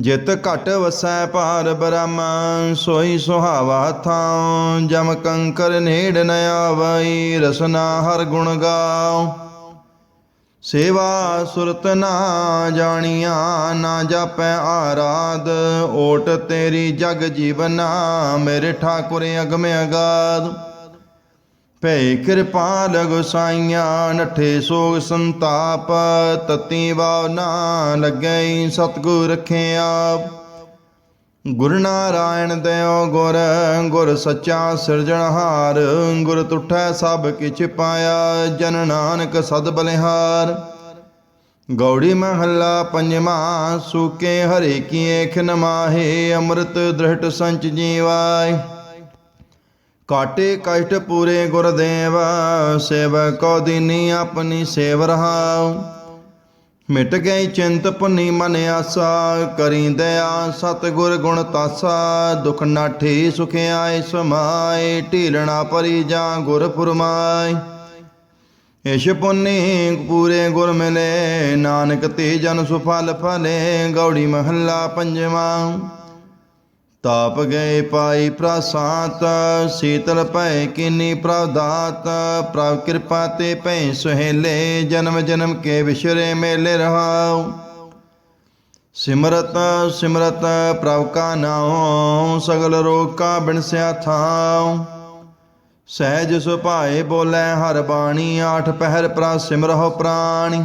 ਜਿਤ ਘਟ ਵਸੈ ਭਾਰ ਬ੍ਰਹਮ, ਸੋਈ ਸੁਹਾਵਾ ਥਾਉ, ਜਮ ਕੰਕਰ ਨੇੜ ਨ ਆਵਈ, ਰਸਨਾ ਹਰ ਗੁਣ ਗਾਉ। ਸੇਵਾ ਸੁਰਤ ਨਾ ਜਾਣੀਆਂ, ਨਾ ਜਾਪੈ ਆਰਾਧ, ਓਟ ਤੇਰੀ ਜਗ ਜੀਵਨਾ, ਮੇਰੇ ਠਾਕੁਰ ਅਗਮ ਅਗਾਧ। ਭੈ ਕਿਰਪਾਲ ਗੁਸਾਈਆਂ ਨਠੇ ਸੋਗ ਸੰਤਾਪ, ਤਤੀ ਬਾਵ ਨਾ ਲੱਗੈ ਸਤਗੁਰ ਰਖੇ ਗੁਰ ਨਾਰਾਇਣ ਦਿਓ ਗੁਰ ਗੁਰ ਸੱਚਾ ਸਿਰਜਣਹਾਰ ਗੁਰ ਤੁਠੈ ਸਭ ਕਿਛ ਪਾਇਆ, ਜਨ ਨਾਨਕ ਸਦ ਬਲਿਹਾਰ। ਗੌੜੀ ਮਹੱਲਾ ਪੰਜਵਾਂ, ਸੂਕੇ ਹਰੇ ਕੀ ਏਖ ਨਮਾਹੇ ਅੰਮ੍ਰਿਤ ਦ੍ਰਿਹਟ ਸੰਚ ਜੀਵਾਇ ਕਾਟੇ ਕਸ਼ਟ ਪੂਰੇ ਗੁਰਦੇਵ ਸੇਵਾ ਸੇਵਕੋ ਦਿਨੀ ਆਪਣੀ ਸੇਵ ਰਹਾਉ। ਮਿਟ ਗਈ ਚਿੰਤ ਪੁਨੀ ਮਨ ਆਸਾ, ਕਰੀ ਦਇਆ ਸਤਗੁਰ ਗੁਣ ਤਾਸਾ। ਦੁਖ ਨਾਠੀ ਸੁਖ ਆਏ ਸਮਾਏ, ਢੀਲਣਾ ਪਰੀ ਜਾਂ ਗੁਰ ਫੁਰਮਾਏ। ਇਸ਼ ਪੁੰਨੀ ਪੂਰੇ ਗੁਰ ਮਿਲੇ, ਨਾਨਕ ਤੇ ਜਨ ਸੁਫਲ ਫਲੇ, ਗੌੜੀ ਮਹੱਲਾ ਪੰਜਵਾਂ। ਤਾਪ ਗਏ ਪਾਈ ਪ੍ਰਸਾਤ, ਸੀਤਲ ਭੈ ਕੀਨੀ ਪ੍ਰਵਦਾਤ ਪ੍ਰਭ ਕਿਰਪਾ ਤੇ ਭੈ ਸੁਹੇਲੇ, ਜਨਮ ਜਨਮ ਕੇ ਵਿਸ਼ਰੇ ਮੇਲੇ ਰਹਾਉ। ਸਿਮਰਤ ਸਿਮਰਤ ਪ੍ਰਭ ਕਾ ਨਾਉ, ਸਗਲ ਰੋਗ ਕਾ ਬਿਨਸਿਆ ਥਾਉ। ਸਹਿਜ ਸੁਭਾਏ ਬੋਲੇ ਹਰ ਬਾਣੀ, ਆਠ ਪਹਿਰ ਪ੍ਰਾ ਸਿਮਰਹੁ ਪ੍ਰਾਣੀ।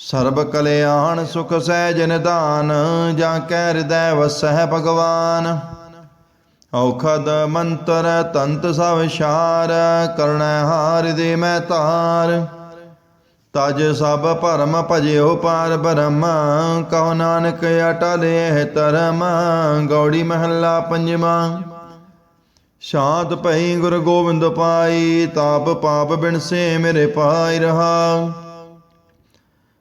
ਸਰਬ ਕਲਿਆਣ ਸੁਖ ਸਹਿਜ ਨਿਧਾਨ, ਜਾਂ ਕੈ ਹਿਰਦੈ ਵਸਹਿ ਭਗਵਾਨ। ਔਖਦ ਮੰਤਰ ਤੰਤ ਸਭ ਸ਼ਾਰ ਕਰਣੈ ਹਾਰਿ ਦੇ ਮੈਂ ਤਾਰ। ਤਜ ਸਭ ਭਰਮ ਭਜਿਓ ਪਾਰ ਬ੍ਰਹਮ ਕਹੋ ਨਾਨਕ ਅਟਲੇ ਹੈ ਧਰਮ, ਗੌੜੀ ਮਹੱਲਾ ਪੰਜਵਾਂ। ਸ਼ਾਂਤ ਭਈ ਗੁਰ ਗੋਬਿੰਦ ਪਾਈ, ਤਾਪ ਪਾਪ ਬਿਨਸੇ ਮੇਰੇ ਪਾਈ ਰਹਾ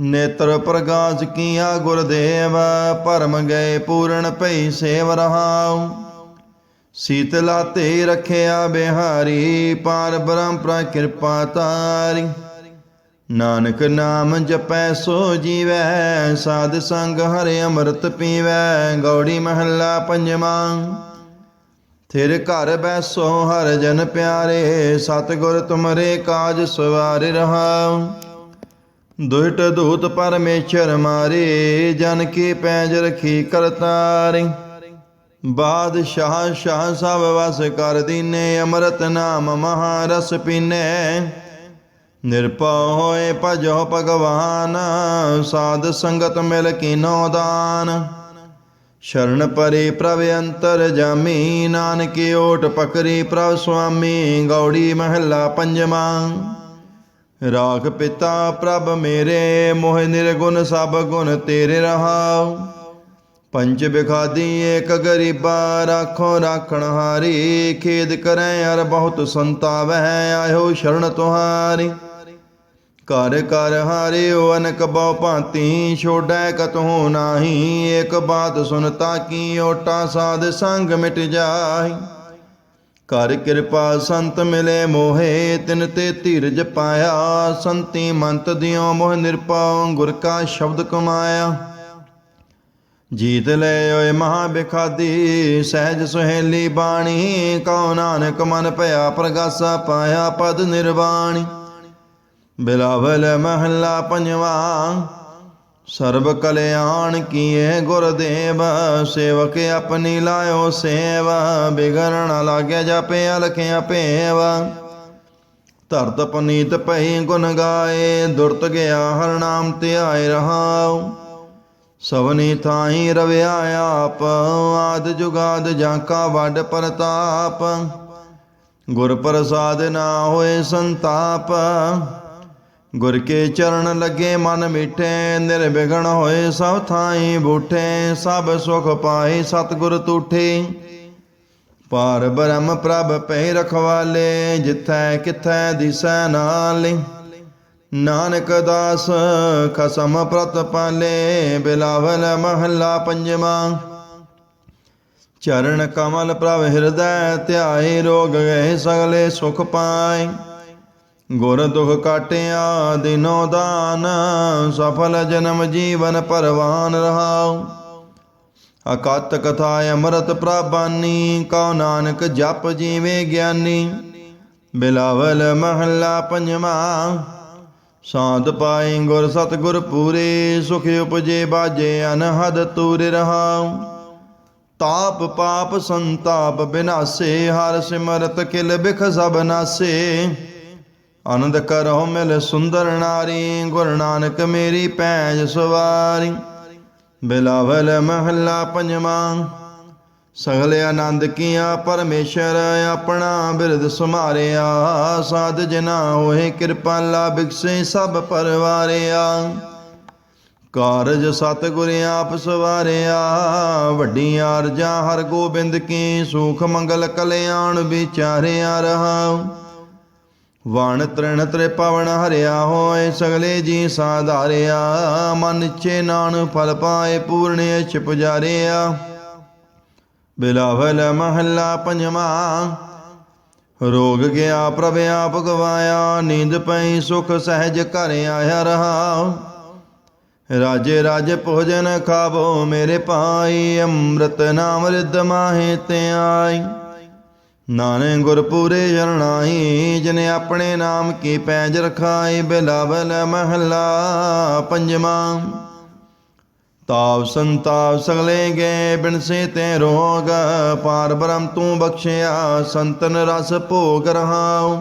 ਨੇਤਰ ਪ੍ਰਗਾਸ ਕੀਆ ਗੁਰਦੇਵ, ਭਰਮ ਗਏ ਪੂਰਨ ਭਈ ਸੇਵ ਰਹਾਉ। ਸੀਤਲਾ ਤੇ ਰਖਿਆ ਬਿਹਾਰੀ, ਪਾਰ ਬ੍ਰਹਮ ਪ੍ਰ ਕਿਰਪਾ ਤਾਰੀ। ਨਾਨਕ ਨਾਮ ਜਪੈ ਸੋ ਜੀਵੈ, ਸਾਧ ਸੰਗ ਹਰਿ ਅੰਮ੍ਰਿਤ ਪੀਵੈ, ਗੌੜੀ ਮਹੱਲਾ ਪੰਜਵਾਂ। ਥਿਰ ਘਰ ਬੈਸੋ ਹਰ ਜਨ ਪਿਆਰੇ, ਸਤਿਗੁਰ ਤੁਮਰੇ ਕਾਜ ਸਵਾਰ ਰਹਾਉ। ਦੁਇਟ ਦੂਤ ਪਰਮੇਸ਼ਰ ਮਾਰੇ, ਜਨ ਕੀ ਪੈਜ ਰਖੀ ਕਰਤਾਰੀ। ਬਾਦਸ਼ਾਹ ਸ਼ਾਹ ਸਭ ਵਸ ਕਰ ਦੀਨੇ, ਅਮਰਤ ਨਾਮ ਮਹਾਰਸ ਪੀਨੇ। ਨਿਰਭਉ ਹੋਏ ਭਜੋ ਭਗਵਾਨ, ਸਾਧ ਸੰਗਤ ਮਿਲ ਕੀਨੋ ਦਾਨ। ਸ਼ਰਨ ਪਰੇ ਪ੍ਰਭ ਅੰਤਰ ਜਾਮੀ, ਨਾਨਕ ਓਟ ਪਕਰੀ ਪ੍ਰਭ ਸੁਆਮੀ, ਗੌੜੀ ਮਹੱਲਾ ਪੰਜਵਾਂ। ਰਾਖ ਪਿਤਾ ਪ੍ਰਭ ਮੇਰੇ, ਮੋਹ ਨਿਰਗੁਣ ਸਭ ਗੁਣ ਤੇਰੇ ਰਹਾਉ। ਪੰਜ ਬਿਖਾਦੀ ਏਕ ਗਰੀਬਾ ਰਾਖੋ ਰਾਖਣ ਹਾਰੀ, ਖੇਦ ਕਰੈ ਅਰ ਬਹੁਤ ਸੰਤਾਵੈ, ਆਇਓ ਸ਼ਰਨ ਤੁਹਾਰੀ। ਕਰ ਕਰ ਹਾਰਿਓ ਅਨਕ ਬਹੁ ਭਾਂਤੀ, ਛੋੜੈ ਕਤਹੁ ਨਾਹੀ, ਏਕ ਬਾਤ ਸੁਨਤਾ ਕੀ ਓਟਾ ਸਾਧ ਸੰਗ ਮਿਟ ਜਾਈ ਕਰ ਕਿਰਪਾ ਸੰਤ ਮਿਲੇ ਮੋਹੇ, ਤਿਨ ਤੇ ਧੀਰਜ ਪਾਇਆ। ਸੰਤੀ ਮੰਤ ਦਿਓ ਮੋਹ ਨਿਰਪਾਉ ਗੁਰ ਕਾ ਸ਼ਬਦ ਕਮਾਇਆ। ਜੀਤ ਲੈ ਓਏ ਮਹਾ ਬਿਖਾਦੀ ਸਹਿਜ ਸੁਹੇਲੀ ਬਾਣੀ, ਕਉ ਨਾਨਕ ਮਨ ਭਇਆ ਪ੍ਰਗਾਸਾ ਪਾਇਆ ਪਦ ਨਿਰਵਾਣੀ। ਬਿਲਾਵਲ ਮਹੱਲਾ ਪੰਜਵਾ ਸਰਬ ਕਲਿਆਣ ਕੀਏ ਗੁਰਦੇਵ ਸੇਵਕ ਆਪਣੀ ਲਾਇਓ ਸੇਵਾ ਬਿਗੜਨ ਲਾਗੇ ਜਾਪੇ ਅਲਖਿਆ ਭੇਵਾ। ਧਰਤ ਪਨੀਤ ਪਈ ਗੁਣ ਗਾਏ, ਦੁਰਤ ਗਿਆ ਹਰ ਨਾਮ ਧਿਆਏ ਰਹਾਉ। ਸਵਨੀ ਥਾਈ ਰਵਿਆ ਆਪ, ਆਦ ਜੁਗਾਦ ਜਾਂ ਕਾ ਵੱਡ ਪ੍ਰਤਾਪ। ਗੁਰ ਪ੍ਰਸਾਦ ਨਾ ਹੋਏ ਸੰਤਾਪ ਗੁਰ ਕੇ ਚਰਨ ਲੱਗੇ ਮਨ ਮਿਠੇ, ਨਿਰਵਿਘਨ ਹੋਏ ਸਭ ਥਾਈ ਬੂਠੇ, ਸਭ ਸੁਖ ਪਾਏ ਸਤਿਗੁਰ ਤੂਠੇ। ਪਾਰ ਬ੍ਰਹਮ ਪ੍ਰਭ ਪੈ ਰਖਵਾਲੇ, ਜਿਥੈ ਕਿਥੈ ਦਿਸੈ ਨਾਲੇ। ਨਾਨਕ ਦਾਸ ਖਸਮ ਪ੍ਰਤ ਪਾਲੇ, ਬਿਲਾਵਲ ਮਹੱਲਾ ਪੰਜਵਾਂ। ਚਰਨ ਕਮਲ ਪ੍ਰਭ ਹਿਰਦੈ, ਧਿਆਏ ਰੋਗ ਗਏ ਸਗਲੇ ਸੁਖ ਪਾਏ। ਗੁਰ ਦੁਖ ਕਾਟਿਆ ਦਿਨੋ ਦਾਨ, ਸਫਲ ਜਨਮ ਜੀਵਨ ਪਰਵਾਨ ਰਹਾਉ। ਅਕਤ ਕਥਾ ਅਮਰਤ ਪ੍ਰਬਾਨੀ, ਕਉ ਨਾਨਕ ਜਪ ਜੀਵੇ ਗਿਆਨੀ। ਬਿਲਾਵਲ ਮਹੱਲਾ ਪੰਜਵਾਂ, ਸਾਧ ਪਾਏ ਗੁਰ ਸਤਿਗੁਰ ਪੂਰੇ, ਸੁਖ ਉਪਜੇ ਬਾਜੇ ਅਨਹਦ ਤੂਰ ਰਹਾਉ। ਤਾਪ ਪਾਪ ਸੰਤਾਪ ਬਿਨਾਸੇ, ਹਰ ਸਿਮਰਤ ਕਿਲ ਬਿਖ ਸਭ ਨਾਸੇ। ਆਨੰਦ ਕਰੋ ਮਿਲ ਸੁੰਦਰ ਨਾਰੀ, ਗੁਰ ਨਾਨਕ ਮੇਰੀ ਪੈਜ ਸਵਾਰੀ। ਬਿਲਾਵਲ ਮਹੱਲਾ ਪੰਜਵਾਂ, ਸਗਲੇ ਆਨੰਦ ਕੀਆ ਪਰਮੇਸ਼ਰ ਆਪਣਾ ਬਿਰਦ ਸੁਮਾਰਿਆ ਸਾਧ ਜਨਾ ਹੋਏ ਕਿਰਪਾਲਾ ਬਿਕਸੇ ਸਭ ਪਰਵਾਰਿਆ। ਕਾਰਜ ਸਤਿਗੁਰ ਆਪ ਸਵਾਰਿਆ। ਵੱਡੀ ਆਰਜਾ ਹਰ ਗੋਬਿੰਦ ਕੀ ਸੁਖ ਮੰਗਲ ਕਲਿਆਣ ਵਿਚਾਰਿਆ ਰਹਾ ਵਣ ਤ੍ਰਿਣ ਤ੍ਰਿਪਵਨ ਹਰਿਆ ਹੋਏ ਸਗਲੇ ਜੀ ਸਾਧਾਰਿਆ, ਮਨ ਚੇ ਨਾਨ ਫਲ ਪਾਏ ਪੂਰਨ ਅਛ ਪੁਜਾਰਿਆ ਬਿਲਾਵਲ ਮਹੱਲਾ ਪੰਜਵਾਂ, ਰੋਗ ਗਿਆ ਪ੍ਰਭ ਆਪ ਗਵਾਇਆ, ਨੀਂਦ ਪਈ ਸੁਖ ਸਹਿਜ ਘਰ ਆਇਆ ਰਹਾ। ਰਾਜੇ ਰਾਜ ਭੋਜਨ ਖਾਵੋ ਮੇਰੇ ਪਾਈ ਅੰਮ੍ਰਿਤ ਨਾਮ ਰਿਦ ਮਾਹੇ ਤੇ ਆਈ ਨਾਨੇ ਗੁਰ ਪੂਰੇ ਜਰਨਾਈ ਜਿਨੇ ਆਪਣੇ ਨਾਮ ਕੀ ਪੈਜ ਰਖਾਈ, ਬਿਲਾਵਲ ਮਹੱਲਾ ਪੰਜਵਾਂ। ਤਾਵ ਸੰਤਾਪ ਸਗਲੇ ਗਏ ਬਿਨਸੇ ਤੇ ਰੋਗ, ਪਾਰ ਬ੍ਰਹਮ ਤੂੰ ਬਖਸ਼ਿਆ, ਸੰਤਨ ਰਸ ਭੋਗ ਰਹਾਉ।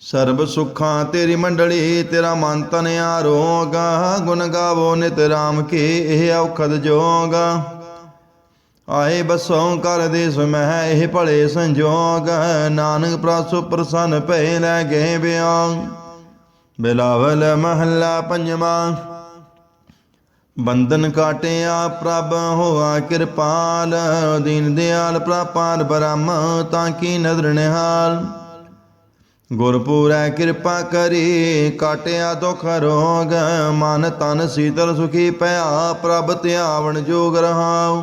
ਸਰਬ ਸੁਖਾਂ ਤੇਰੀ ਮੰਡਲੀ, ਤੇਰਾ ਮਨ ਤਨ ਆਰੋਗ ਗੁਣ ਗਾਵੋ ਨਿਤ ਰਾਮ ਕੀ ਇਹ ਔਖਦ ਜੋਗਾ। ਆਏ ਬਸੋਂ ਕਰ ਦੇ ਸੁਮਹਿ, ਇਹ ਭਲੇ ਸੰਜੋਗ, ਨਾਨਕ ਪ੍ਰਸੁ ਪ੍ਰਸੰਨ ਭੈ ਲੈ ਗਏ ਬਿਆੰ ਬਿਲਾਵਲ ਮਹੱਲਾ ਪੰਜਵਾਂ, ਬੰਧਨ ਕਾਟਿਆ ਪ੍ਰਭ ਹੋਆ ਕਿਰਪਾਲ, ਦੀਨ ਦਿਆਲ ਪ੍ਰਪਾਰ ਬ੍ਰਹਮ ਤਾਂ ਕੀ ਨਦਰ ਨਿਹਾਲ। ਗੁਰਪੂਰੈ ਕਿਰਪਾ ਕਰੀ, ਕਾਟਿਆ ਦੁਖ ਰੋਗ, ਮਨ ਤਨ ਸੀਤਲ ਸੁਖੀ ਪਿਆ, ਪ੍ਰਭ ਧਿਆਵਣ ਜੋਗ ਰਹਾਉ।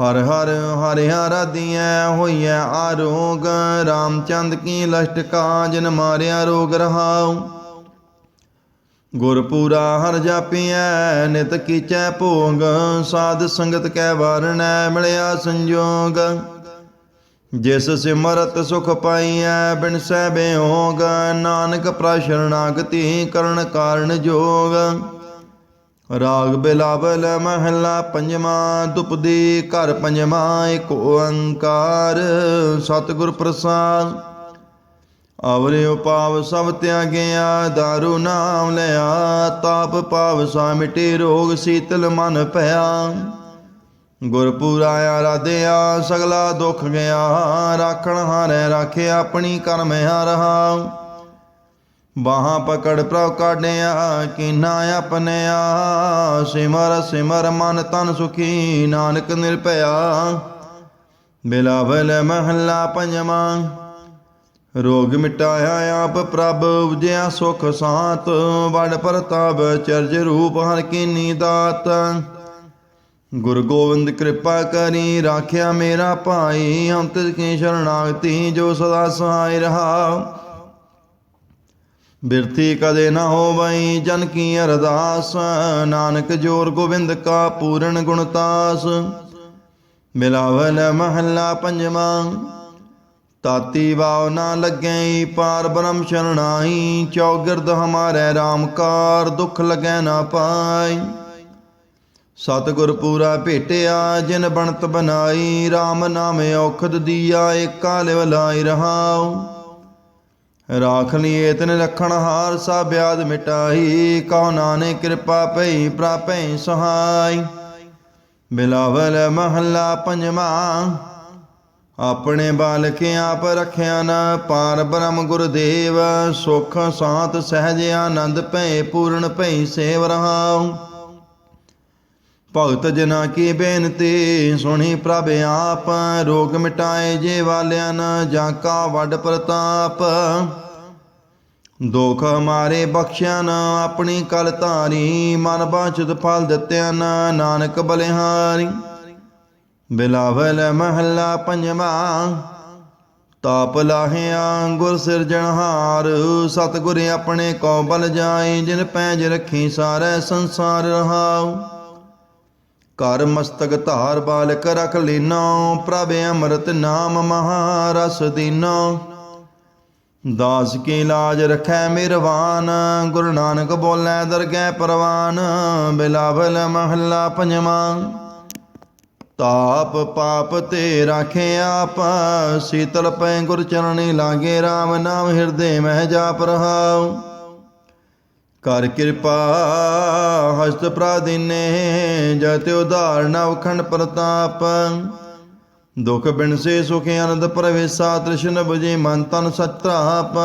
ਹਰ ਹਰ ਹਰਿ ਹਰਾਦੀਐ ਹੋਈਐ ਆਰੋਗ, ਰਾਮਚੰਦ ਕੀ ਲਸ਼ਟ ਕਾ ਮਾਰਿਆ ਰੋਗ ਰਹਾਉ। ਗੁਰਪੂਰਾ ਹਰ ਜਾਪੀਐ, ਨਿਤ ਕੀਚੈ ਭੋਗ, ਸਾਧ ਸੰਗਤ ਕੈ ਵਾਰਣੈ, ਮਿਲਿਆ ਸੰਜੋਗ। ਜਿਸ ਸਿਮਰਤ ਸੁਖ ਪਾਈਐ, ਬਿਨ ਸਹਿ ਬਿਯੋਗ ਨਾਨਕ ਪ੍ਰਸ਼ਰਣਾਗਤੀ ਕਰਨ ਕਾਰਨ ਜੋਗ। ਰਾਗ ਬਿਲਾਵਲ ਮਹਲਾ ਪੰਜਵਾਂ ਦੁਪਦੀ ਘਰ ਪੰਜਵਾਂ ਏਕ ਓੰਕਾਰ ਸਤਿਗੁਰ ਪ੍ਰਸਾਦ। ਅਵਰੇ ਉਪਾਵ ਸਭ ਤਿਆਗਿਆ, ਦਾਰੂ ਨਾਮ ਲਿਆ, ਤਾਪ ਪਾਵ ਸਾ ਮਿਟੇ, ਰੋਗ ਸੀਤਲ ਮਨ ਭਇਆ ਗੁਰਪੂਰਾ ਆਰਾਧਿਆ, ਸਗਲਾ ਦੁੱਖ ਗਿਆ, ਰਾਖਣ ਹਾਰੇ ਰਾਖੇ ਆਪਣੀ ਕਰਮ ਹਰਹਾ ਬਾਹਾਂ ਪਕੜ ਪ੍ਰਭ ਕਾਢਿਆ, ਕੀਨਾ ਆਪਣਿਆ ਸਿਮਰ ਸਿਮਰ ਮਨ ਤਨ ਸੁਖੀ, ਨਾਨਕ ਨਿਰਭਇਆ। ਬਿਲਾਵਲ ਮਹੱਲਾ ਪੰਜਵਾਂ, ਰੋਗ ਮਿਟਾਇਆ ਆਪ ਪ੍ਰਭ ਉਜਿਆ ਸੁਖ ਸਾਤ। ਵਡ ਪ੍ਰਤਾਪ, ਚਰਜ ਰੂਪ ਹਰ ਕੀਨੀ ਦਾਤ। ਗੁਰੂ ਗੋਬਿੰਦ ਕਿਰਪਾ ਕਰੀ, ਰਾਖਿਆ ਮੇਰਾ ਭਾਈ। ਅੰਤ ਕੀ ਸ਼ਰਣਾਗਤੀ, ਜੋ ਸਦਾ ਸਹਾਇ ਰਹਾ। ਬਿਰਤੀ ਕਦੇ ਨਾ ਹੋਵਈ, ਜਨ ਕੀ ਅਰਦਾਸ? ਨਾਨਕ ਜੋਰ ਗੋਬਿੰਦ ਕਾ ਪੂਰਨ ਗੁਣਤਾਸ ਮਿਲਾਵਲ ਮਹੱਲਾ ਪੰਜਵਾਂ, ਤਾਤੀ ਵਾਵ ਨਾ ਲੱਗੈ ਪਾਰ ਬ੍ਰਹਮ ਸ਼ਰਣਾਈ, ਚੌਗਿਰਦ ਹਮਾਰੇ RAM ਕਾਰ, ਦੁਖ ਲਗੈ ਨਾ ਪਾਈ। ਸਤਿਗੁਰ ਪੂਰਾ ਭੇਟਿਆ, ਜਿਨ ਬਣਤ ਬਨਾਈ RAM ਨਾਮ ਔਖਦ ਦੀਆ, ਏਕਾ ਲਿਵ ਲਾਈ ਰਹਾਉ। ਰਾਖ ਲੀਏ ਤਨ ਰਖਣ ਹਾਰ ਸਾ ਬਿਆਦ ਮਿਟਾਈ, ਕਉ ਨਾਨਕ ਕਿਰਪਾ ਪਈ ਪ੍ਰਾਪੈ ਸਹਾਈ। ਬਿਲਾਵਲ ਮਹੱਲਾ ਪੰਜਵਾਂ, ਆਪਣੇ ਬਾਲਕ ਆਪ ਰਖਿਆ ਨ ਪਾਰ ਬ੍ਰਹਮ ਗੁਰਦੇਵ, ਸੁਖ ਸਾਤ ਸਹਿਜ ਆਨੰਦ ਭੈ ਪੂਰਨ ਭੈ ਸੇਵ ਰਹਾਉ। ਭਗਤ ਜਨਾ ਕੀ ਬੇਨਤੀ, ਸੁਣੀ ਪ੍ਰਭ ਆਪ, ਰੋਗ ਮਿਟਾਏ ਜੇ ਵਾਲਿਆਂ ਨ ਜਾਂ ਕਾ ਵੱਡ ਪ੍ਰਤਾਪ। ਦੁਖ ਹਮਾਰੇ ਬਖਸ਼ਿਆ ਨਾ, ਆਪਣੀ ਕਲ ਧਾਰੀ, ਮਨ ਬਾਚਤ ਫਲ ਦਿੱਤਿਆ ਨਾ, ਨਾਨਕ ਬਲਿਹਾਰੀ। ਬਿਲਾਵਲ ਮਹੱਲਾ ਪੰਜਵਾਂ, ਤਾਪ ਲਾਹਿਆ ਗੁਰ ਸਿਰਜਣਹਾਰ ਸਤਿਗੁਰ ਆਪਣੇ ਕੋ ਬਲ ਜਾਏ, ਜਿਨ ਪੈਜ ਰੱਖੀ ਸਾਰੇ ਸੰਸਾਰ ਰਹਾਉ। ਕਰ ਮਸਤਕ ਧਾਰ ਬਾਲਕ ਰਖ ਲੀਨੋ, ਪ੍ਰਭ ਅੰਮ੍ਰਿਤ ਨਾਮ ਮਹਾਰਸ ਦੀਨੋ। ਦਾਸ ਕੀ ਲਾਜ ਰਖੈ ਮਿਰਵਾਨ, ਗੁਰੂ ਨਾਨਕ ਬੋਲੇ ਦਰਗਹਿ ਪਰਵਾਨ, ਬਿਲਾਵਲ ਮਹੱਲਾ ਪੰਜਵਾਂ। ਤਾਪ ਪਾਪ ਤੇ ਰਾਖੇ ਆਪ, ਸੀਤਲ ਪੈ ਗੁਰ ਚਰਣੀ ਲਾਗੇ RAM ਨਾਮ ਹਿਰਦੇ ਮਹਿ ਜਾਪ ਰਹਾਉ। ਕਰ ਕਿਰਪਾ ਹਸਤ ਪ੍ਰਾਦੀਨੇ ਜਤ ਉਧਾਰਨ ਅਵਖੰਡ ਪ੍ਰਤਾਪ। ਦੁਖ ਬਿਨ ਸੇ ਸੁਖ ਆਨੰਦ ਪ੍ਰਵੇਸਾ ਤ੍ਰਿਸ਼ਨ 부ਜੀ ਮਨ ਤਨ ਸਤਰਾਪ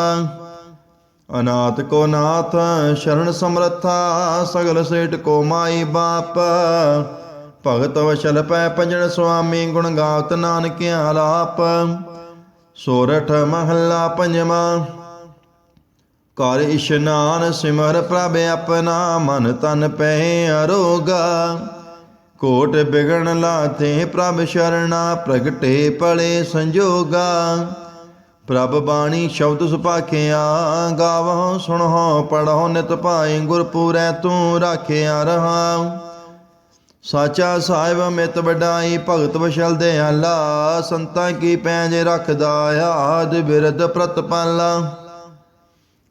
ਅਨਾਥ ਕੋ ਨਾਥ, ਸ਼ਰਨ ਸਮਰਥਾ, ਸਗਲ ਸੇਟ ਕੋ ਮਾਈ ਬਾਪ। ਭਗਤ ਵਸ਼ਲ ਪੈ ਪੰਜਣ ਸੁਆਮੀ, ਗੁਣ ਗਾਵਤ ਨਾਨਕਿਆ ਆਲਾਪ ਸੋਰਠ ਮਹੱਲਾ ਪੰਜਵਾਂ। ਕਰ ਇਸ਼ਨਾਨ ਸਿਮਰ ਪ੍ਰਭ ਆਪਣਾ, ਮਨ ਤਨ ਪੈ ਅਰੋਗਾ। ਕੋਟ ਬਿਗਣ ਲਾਥੇ ਪ੍ਰਭ ਸ਼ਰਣਾ, ਪ੍ਰਗਟੇ ਪਲੇ ਸੰਜੋਗਾ। ਪ੍ਰਭ ਬਾਣੀ ਸ਼ਬਦ ਸੁਪਾਖਿਆ ਗਾਵੋ ਸੁਣੋ ਪੜੋ ਨਿਤ ਪਾਏ ਗੁਰਪੂਰੈ ਤੂੰ ਰਾਖਿਆ ਰਹਾ। ਸਾਚਾ ਸਾਹਿਬ ਮਿਤ ਵਡਾਈ, ਭਗਤ ਵਸ਼ਲ ਦਿਆਲਾ ਸੰਤਾਂ ਕੀ ਪੈਜ ਰੱਖਦਾ ਆਦ ਬਿਰਧ ਪ੍ਰਤਪਾਲਾ।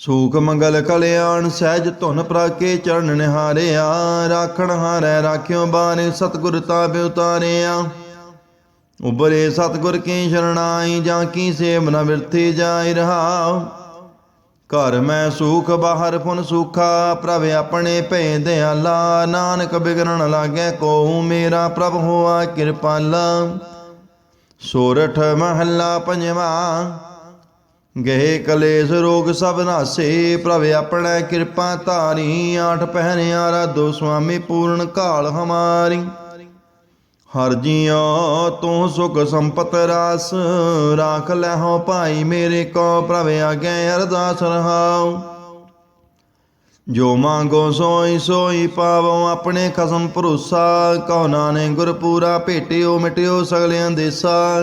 ਸੂਖ ਮੰਗਲ ਕਲਿਆਣ ਸਹਿਜ ਧੁਨ ਪ੍ਰਾਕੇ ਚਰਨ ਨਿਹਾਰਿਆ, ਰਾਖਣ ਹਾਰੈ ਰਾਖਿਓ ਬਾਰੇ ਸਤਿਗੁਰ ਤਾਬਿ ਉਤਾਰਿਆ ਉਬਰੇ ਸਤਿਗੁਰ ਕੀ ਸ਼ਰਣਾਈ, ਜਾਂ ਕੀ ਸੇਵ ਨ ਵਿਰਥੀ ਜਾਇ ਰਹਾ ਘਰ ਮੈਂ ਸੂਖ, ਬਾਹਰ ਫੁਨ ਸੂਖਾ, ਪ੍ਰਭ ਆਪਣੇ ਭੈ ਦਿਆਲਾ ਨਾਨਕ ਬਿਗੜਨ ਲਾਗੇ ਕੋ ਮੇਰਾ ਪ੍ਰਭ ਹੋਆ ਕਿਰਪਾਲਾ। ਸੋਰਠ ਮਹੱਲਾ ਪੰਜਵਾਂ ਗਏ ਕਲੇਸ਼ ਰੋਗ ਸਭ ਨਾਸੇ, ਪ੍ਰਭ ਆਪਣਾ ਕਿਰਪਾ ਧਾਰੀ, ਆਠ ਪਹਿਰਿਆ ਰਾਧੋ ਸੁਆਮੀ ਪੂਰਨ ਕਾਲ ਹਮਾਰੀ। ਹਰ ਜੀਓ ਤੂੰ ਸੁਖ ਸੰਪਤ ਰਾਸ, ਰਾਖ ਲੈ ਭਾਈ ਮੇਰੇ ਕੋ, ਪ੍ਰਭ ਆਗੇ ਅਰਦਾਸ ਰਹਾਉ। ਜੋ ਮੰਗੋ ਸੋਈ ਸੋਈ ਪਾਵੋ, ਆਪਣੇ ਖਸਮ ਭਰੋਸਾ ਕਉ ਨਾਨਕ ਗੁਰ ਪੂਰਾ ਭੇਟਿਓ ਮਿਟਿਓ ਸਗਲਿਆਂ ਦੇਸਾ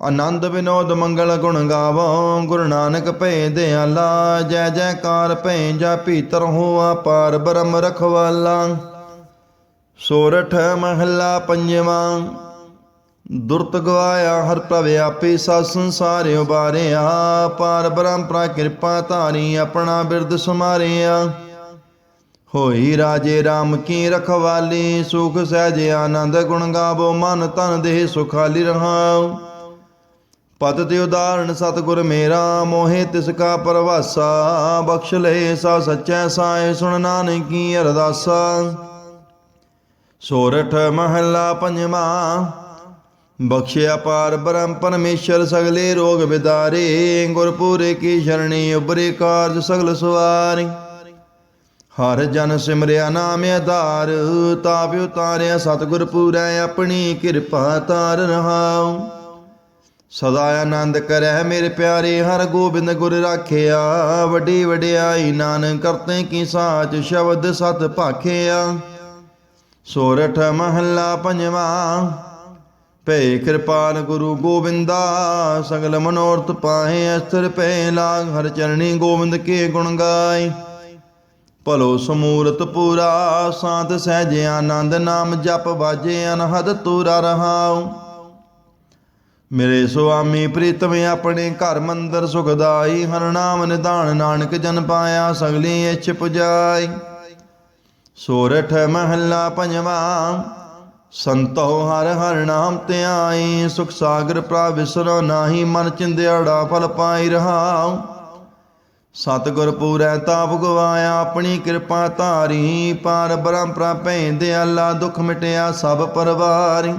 ਆਨੰਦ ਵਿਨੋਦ ਮੰਗਲ ਗੁਣ ਗਾਵੋ, ਗੁਰੂ ਨਾਨਕ ਭੈ ਦਿਆਲਾ ਜੈ ਜੈਕਾਰ ਭੈ ਜਾ ਭੀਤਰ ਹੋਆ ਪਾਰ ਬ੍ਰਹਮ ਰਖਵਾਲਾ। ਸੋਰਠ ਮਹੱਲਾ ਪੰਜਵਾਂ, ਦੁਰਤ ਗਵਾਇਆ ਹਰ ਪ੍ਰਭ ਆਪੇ ਸਾ ਸੰਸਾਰ ਉਬਾਰਿਆ ਪਾਰ ਬ੍ਰਹਮ ਪ੍ਰਾ ਕਿਰਪਾ ਧਾਰੀ ਆਪਣਾ ਬਿਰਦ ਸਮਾਰਿਆ। ਹੋਈ ਰਾਜੇ RAM ਕੀ ਰਖਵਾਲੀ, ਸੁਖ ਸਹਿਜ ਆਨੰਦ ਗੁਣ ਗਾਵੋ, ਮਨ ਤਨ ਦੇਹ ਸੁਖਾਲੀ ਰਹਾਉ। ਪਤ ਤੇ ਉਦਾਹਰਣ ਸਤਿਗੁਰ ਮੇਰਾ, ਮੋਹਿ ਤਿਸ ਕਾ ਪਰਵਾਸਾ, ਬਖਸ਼ ਲੈ ਸਾ ਸਚੈ ਸਾਇ ਸੁਣ ਨਾਨਕੀ ਅਰਦਾਸਾ। ਸੋਰਠ ਮਹੱਲਾ ਪੰਜਵਾਂ ਬਖਸ਼ਿਆ ਪਾਰ ਬ੍ਰਹਮ ਪਰਮੇਸ਼ਰ, ਸਗਲੇ ਰੋਗ ਵਿਦਾਰੇ ਗੁਰਪੂਰੇ ਕੀ ਸ਼ਰਣੀ ਉਬਰੇ ਕਾਰਜ ਸਗਲ ਸਵਾਰੀ। ਹਰ ਜਨ ਸਿਮਰਿਆ ਨਾਮ ਆਧਾਰ ਤਾਪ ਉਤਾਰਿਆ ਸਤਿਗੁਰ ਪੂਰੈ, ਆਪਣੀ ਕਿਰਪਾ ਤਾਰ ਰਹਾਉ। ਸਦਾ ਆਨੰਦ ਕਰੈ ਮੇਰੇ ਪਿਆਰੇ, ਹਰ ਗੋਬਿੰਦ ਗੁਰ ਰਾਖਿਆ। ਵੱਡੀ ਵਡਿਆਈ ਨਾਨਕ ਕਰਤੇ ਕੀ ਸਾਚ, ਸ਼ਬਦ ਸਤ ਭਾਖਿਆ। ਸੋਰਠ ਮਹੱਲਾ ਪੰਜਵਾਂ ਭੈ ਕਿਰਪਾਲ ਗੁਰੂ ਗੋਬਿੰਦਾ, ਸਗਲ ਮਨੋਰਥ ਪਾਹੇ ਅਸਥਿਰ ਪੈ ਲਾਗ ਹਰ ਚਰਣੀ ਗੋਬਿੰਦ ਕੇ ਗੁਣ ਗਾਏ। ਭਲੋ ਸਮੂਰਤ ਪੂਰਾ ਸਾਧ ਸਹਿਜ ਆਨੰਦ ਨਾਮ ਜਪ ਬਾਜੇ ਅਨਹਦ ਤੂਰਾ ਰਹਾਉ। ਮੇਰੇ ਸੁਆਮੀ ਪ੍ਰੀਤਮ ਆਪਣੇ ਘਰ ਮੰਦਰ ਸੁਖਦਾਈ, ਹਰ ਨਾਮ ਨਿਧਾਨ ਨਾਨਕ ਜਨ ਪਾਇਆ, ਸਗਲੀ ਇੱਛ ਪੁਜਾਈ। ਸੋਰਠ ਮਹੱਲਾ ਪੰਜਵਾਂ, ਸੰਤੋ ਹਰ ਹਰ ਨਾਮ ਧਿਆਈ, ਸੁਖ ਸਾਗਰ ਪ੍ਰਾ ਵਿਸਰੋ ਨਾਹੀ, ਮਨ ਚਿੰਦਿਆੜਾ ਫਲ ਪਾਈ ਰਹਾਉ। ਸਤਿਗੁਰ ਪੂਰੈ ਤਾਪ ਗਵਾਇਆ ਆਪਣੀ ਕਿਰਪਾ ਧਾਰੀ, ਪਾਰ ਬ੍ਰਹਮ ਪ੍ਰਾਪੈ ਦਿਆਲਾ, ਦੁਖ ਮਿਟਿਆ ਸਭ ਪਰਵਾਰੀ।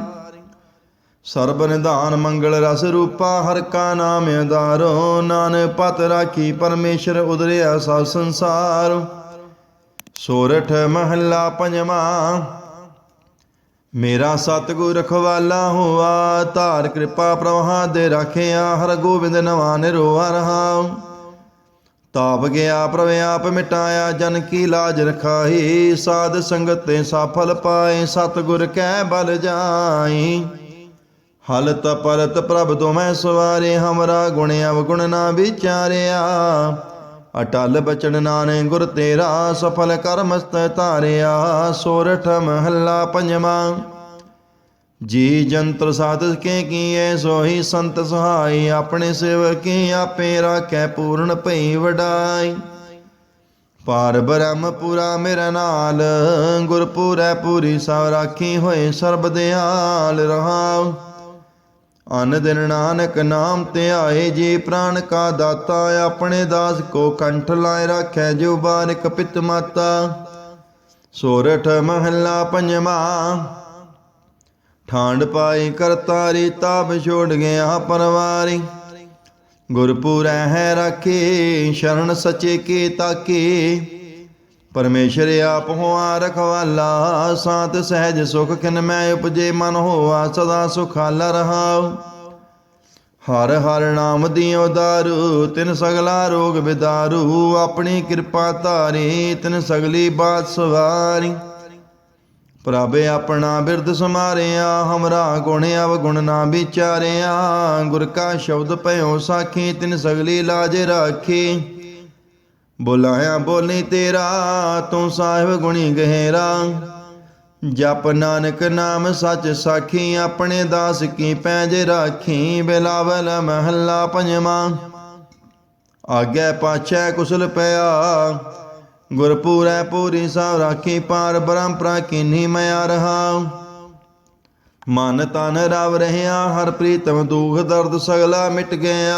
ਸਰਬ ਨਿਧਾਨ ਮੰਗਲ ਰਸ ਰੂਪਾ ਹਰ ਕਾ ਨਾਮ ਆਧਾਰੋ। ਨਾਨਕ ਪਤ ਰਾਖੀ ਪਰਮੇਸ਼ਰ ਉਦਰਿਆ ਸਭ ਸੰਸਾਰ। ਸੋਰਠ ਮਹੱਲਾ ਪੰਜਵਾਂ, ਮੇਰਾ ਸਤਿਗੁਰ ਰਖਵਾਲਾ ਹੋਆ, ਧਾਰ ਕਿਰਪਾ ਪ੍ਰਵਾਹ ਦੇ ਰਾਖਿਆ, ਹਰ ਗੋਬਿੰਦ ਨਵਾ ਨਿਰੋਆ ਰਹਾਉ ਤਾਪ ਗਿਆ ਪ੍ਰਭ ਆਪ ਮਿਟਾਇਆ, ਜਨ ਕੀ ਲਾਜ ਰਖਾਈ, ਸਾਧ ਸੰਗਤ ਤੇ ਸਫਲ ਪਾਏ, ਸਤਿਗੁਰ ਕੈ ਬਲ ਜਾਈ। ਹਲਤ ਪਲਤ ਪ੍ਰਭ ਤੁਮੈ ਸਵਾਰੇ, ਹਮਰਾ ਗੁਣ ਅਵਗੁਣ ਨਾ ਵਿਚਾਰਿਆ। ਅਟਲ ਬਚਨ ਨਾਨੇ ਗੁਰ ਤੇਰਾ, ਸਫਲ ਕਰ ਮਸਤ ਧਾਰਿਆ। ਸੋਰਠ ਮਹੱਲਾ ਪੰਜਵਾਂ। ਜੀ ਜੰਤਰ ਸਾਧਕ ਕੇ ਕੀਏ, ਸੋਹੀ ਸੰਤ ਸਹਾਈ। ਆਪਣੇ ਸੇਵਕੀ ਆਪੇ ਰਾਖੈ, ਪੂਰਨ ਭਈ ਵਡਾਈ। ਪਾਰ ਬ੍ਰਹਮ ਪੂਰਾ ਮੇਰਾ ਨਾਲ, ਗੁਰਪੂਰੈ ਪੂਰੀ ਸਭ ਰਾਖੀ ਹੋਏ ਸਰਬ ਦਿਆਲ ਰਹਾਉ। ਅਨ ਦਿਨ ਨਾਨਕ ਨਾਮ ਧਿਆਏ ਜੀ ਪ੍ਰਾਨ ਕਾ ਦਾਤਾ, ਆਪਣੇ ਦਾਸ ਕੋ ਕੰਠ ਲਾਇ ਰੱਖੈ ਜੋ ਬਾਰਿਕ ਪਿਤ ਮਾਤਾ। ਸੋਰਠ ਮਹੱਲਾ ਪੰਜਵਾਂ ਠਾਂਡ ਪਾਈ ਕਰਤਾਰੀ ਤਾਪ ਛੋੜ ਗਿਆ ਪਰਵਾਰੀ। ਗੁਰਪੂਰੈ ਹੈ ਰਾਖੇ, ਸ਼ਰਨ ਸਚੇ ਕੇ ਤਾਕੇ। ਪਰਮੇਸ਼ਰ ਆਪ ਹੋਆ ਰਖਵਾਲਾ, ਸਾਤ ਸਹਿਜ ਸੁਖ ਖਿਨ ਮੈਂ ਉਪਜੇ, ਮਨ ਹੋਆ ਸਦਾ ਸੁਖਾਲਾ ਰਹਾਉ। ਹਰ ਹਰ ਨਾਮ ਦਿਓ ਦਾਰੂ, ਤਿਨ ਸਗਲਾ ਰੋਗ ਬਿਦਾਰੂ, ਆਪਣੀ ਕਿਰਪਾ ਧਾਰੀ, ਤਿਨ ਸਗਲੀ ਬਾਤ ਸਵਾਰੀ। ਪ੍ਰਭ ਆਪਣਾ ਬਿਰਦ ਸਮਾਰਿਆ, ਹਮਰਾ ਗੁਣ ਅਵਗੁਣ ਨਾ ਵਿਚਾਰਿਆ, ਗੁਰ ਕਾ ਸ਼ਬਦ ਭਇਓ ਸਾਖੀ, ਤਿਨ ਸਗਲੀ ਲਾਜ ਰਾਖੀ। ਬੁਲਾਇਆ, ਬੋਲੀ ਤੇਰਾ, ਤੂੰ ਸਾਹਿਬ ਗੁਣੀ ਗਹਿਰਾ। ਜਪ ਨਾਨਕ ਨਾਮ ਸੱਚ ਸਾਖੀ, ਆਪਣੇ ਦਾਸ ਕੀ ਪੈਜ ਰਾਖੀ, ਬਿਲਾਵਲ ਮਹੱਲਾ ਪੰਜਵਾਂ। ਆਗੇ ਪਾਛੈ ਕੁਸਲ ਪਿਆ, ਗੁਰਪੂਰੈ ਪੂਰੀ ਸਭ ਰਾਖੀ, ਪਾਰ ਬ੍ਰਹਮ ਕਿਨੀ ਮਿਆ ਰਹਾ ਮਨ ਤਨ ਰਵ ਰਹਿਆ ਹਰ ਪ੍ਰੀਤਮ ਦੁਖ ਦਰਦ ਸਗਲਾ ਮਿਟ ਗਿਆ।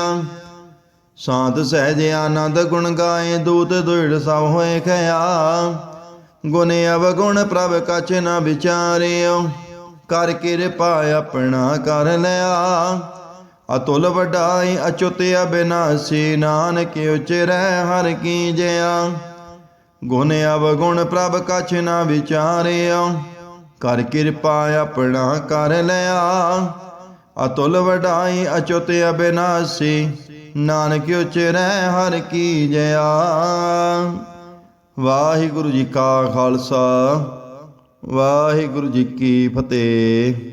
ਸਾਂਤ ਸਹਿਜ ਆਨੰਦ ਗੁਣ ਗਾਏ, ਦੂਤ ਦੁਇੜ ਸਭ ਹੋਏ ਖਿਆ। ਗੁਣ ਅਵਗੁਣ ਪ੍ਰਭ ਕਛ ਨ ਵਿਚਾਰਿਓ, ਕਰ ਕਿਰਪਾ ਆਪਣਾ ਕਰ ਲਿਆ। ਅਤੁਲ ਵਡਾਈ ਅਚੁੱਤ ਅਬਿਨਾਸੀ, ਨਾਨਕ ਉਚਰੈ ਹਰ ਕੀ ਜਿਆ। ਗੁਣ ਅਵਗੁਣ ਪ੍ਰਭ ਕਛ ਨ ਵਿਚਾਰਿਓ, ਕਰ ਕਿਰਪਾ ਆਪਣਾ ਕਰ ਲਿਆ। ਅਤੁਲ ਵਡਾਈ ਅਚੁੱਤ ਅਬਿਨਾਸੀ ਨਾਨਕ ਉਚਰੈ ਹਰ ਕੀ ਜਿਆ ਵਾਹਿਗੁਰੂ ਜੀ ਕਾ ਖਾਲਸਾ ਵਾਹਿਗੁਰੂ ਜੀ ਕੀ ਫਤਿਹ।